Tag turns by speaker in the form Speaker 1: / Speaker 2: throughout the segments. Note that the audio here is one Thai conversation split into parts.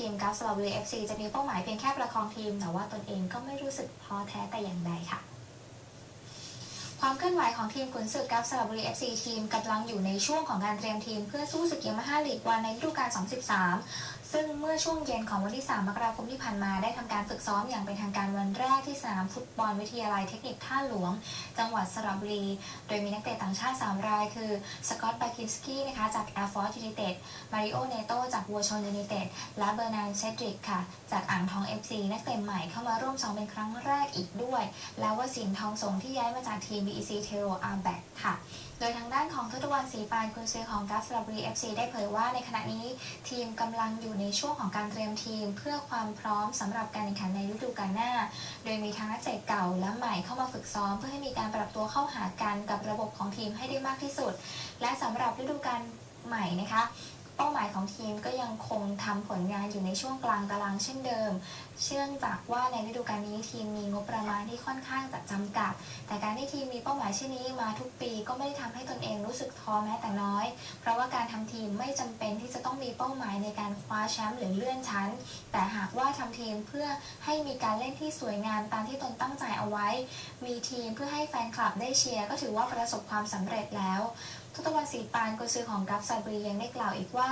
Speaker 1: ทีมกัฟสระบุรี FC จะมีเป้าหมายเพียงแค่ประคองทีม แต่ว่าตนเองก็ไม่รู้สึกท้อแท้แต่อย่างใดค่ะ ความเคลื่อนไหวของทีมขุนศึกกัฟสระบุรี FC ทีมกำลังอยู่ในช่วงของการเตรียมทีมเพื่อสู้ศึกยามาฮ่าลีกวันในฤดูกาล 2013 ซึ่งเมื่อช่วงเย็นของวันที่ 3 มกราคมที่ผ่านมาได้ทำการฝึกซ้อมอย่างเป็นทางการวันแรกที่สนามฟุตบอลวิทยาลัยเทคนิคท่าหลวง จังหวัดสระบุรี โดยมีนักเตะต่างชาติ 3 ราย คือสกอตต์บาคินสกี้นะคะจาก Air Force United มาริโอเนโตจากวัวชนยูไนเต็ด และเบอร์นานเซดริกค่ะ จากอ่างทอง FC นักเตะใหม่เข้ามาร่วมซ้อมเป็นครั้งแรกอีกด้วย แล้วว่าสินทองสงที่ย้ายมาจากทีม BEC t e r o a r b a c ค่ะ โดยทางด้านของทศวรรณศรีปานกุนซือของกัสระบุรี FC ได้เผยว่าในขณะนี้ทีมกำลังอยู่ในช่วงของการเตรียมทีม เพื่อความพร้อมสำหรับการแข่งขันในฤดูกาลหน้า โดยมีทั้งนักเตะเก่าและใหม่เข้ามาฝึกซ้อม เพื่อให้มีการปรับตัวเข้าหากันกับระบบของทีมให้ได้มากที่สุด และสำหรับฤดูกาลใหม่นะคะ เป้าหมายของทีมก็ยังคงทำผลงานอยู่ในช่วงกลางตารางเช่นเดิม เชื่องจากว่าในฤดูกาลนี้ทีมมีงบประมาณที่ค่อนข้างจะจำกัด แต่การที่ทีมมีเป้าหมายเช่นนี้มาทุกปีก็ไม่ได้ทำให้ตนเองรู้สึกท้อแม้แต่น้อย เพราะว่าการทำทีมไม่จำเป็นที่จะต้องมีเป้าหมายในการคว้าแชมป์หรือเลื่อนชั้น แต่หากว่าทำทีมเพื่อให้มีการเล่นที่สวยงามตามที่ตนตั้งใจเอาไว้ มีทีมเพื่อให้แฟนคลับได้เชียร์ก็ถือว่าประสบความสำเร็จแล้ว ทศวรรณศรีปานกุนซือของกัฟซาบรียังได้กล่าวอีกว่า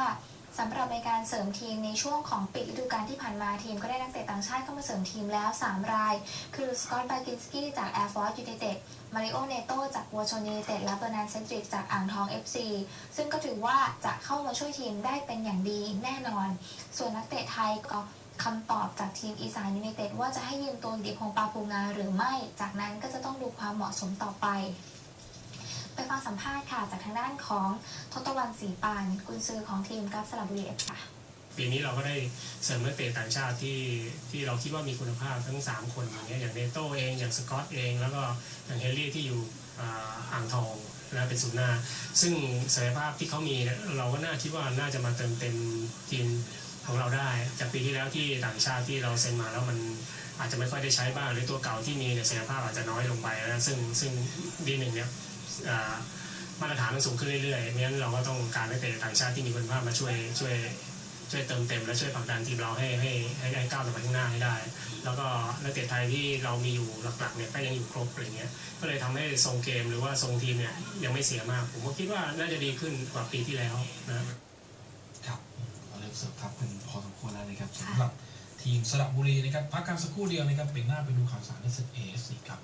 Speaker 1: สำหรับในการเสริมทีมในช่วงของปิดฤดูกาลที่ผ่านมาทีมก็ได้นักเตะต่างชาติเข้ามาเสริมทีมแล้ว 3 ราย คือสกอตบากินสกี้จาก Air Force United มาริโอเนโตจากวัวชนยูไนเต็ดและเบอร์นานเซนตริกจากอ่างทอง FC ซึ่งก็ถือว่าจะเข้ามาช่วยทีมได้เป็นอย่างดีแน่นอน ส่วนนักเตะไทยก็คำตอบจากทีมอีสานยูไนเต็ดว่าจะให้ยืมตัวดิพงปาปูงาหรือไม่ จากนั้นก็จะต้องดูความเหมาะสมต่อไป ไปฟังสัมภาษณ์ค่ะ จากทางด้านของทศวรรณศรีปานกุนซือของทีมกัฟสระบุรีเอฟค่ะ
Speaker 2: ปีนี้เราก็ได้เสริมนักเตะต่างชาติที่ที่เราคิดว่ามีคุณภาพทั้ง 3 คนอย่างเงี้ยอย่างเนโต้เองอย่างสกอตเอง แล้วก็อย่างเฮนรี่ที่อยู่อ่างทองและเป็นศูนย์หน้า ซึ่งศักยภาพที่เขามีเราก็น่าคิดว่าน่าจะมาเติมเต็มทีมของเราได้ จากปีที่แล้วที่ต่างชาติที่เราเซ็นมาแล้วมันอาจจะไม่ค่อยได้ใช้บ้างหรือตัวเก่าที่มีเนี่ยศักยภาพอาจจะน้อยลงไปนะซึ่งซึ่งดีหนึ่งเนี่ย มาตรฐานมันสูงขึ้นเรื่อยๆเพราะฉะนั้นเราก็ต้องการนักเตะต่างชาติที่มีคุณภาพมาช่วยช่วยช่วยเติมเต็มและช่วยผลักดันทีมเราให้ให้ให้ให้ก้าวต่อไปข้างหน้าให้ได้ แล้วก็นักเตะไทยที่เรามีอยู่หลักๆเนี่ยก็ยังอยู่ครบอะไรเงี้ย ก็เลยทำให้ทรงเกมหรือว่าทรงทีมเนี่ยยังไม่เสียมาก ผมก็คิดว่าน่าจะดีขึ้นกว่าปีที่แล้วนะ
Speaker 3: ครับเราเริ่มเสิร์ฟทับกันพอสมควรแล้วนะครับสำหรับทีมสระบุรีนะครับพักกันสักครู่เดียวนะครับเป็นหน้าไปดูข่าวสารในศึกเอฟซีครับ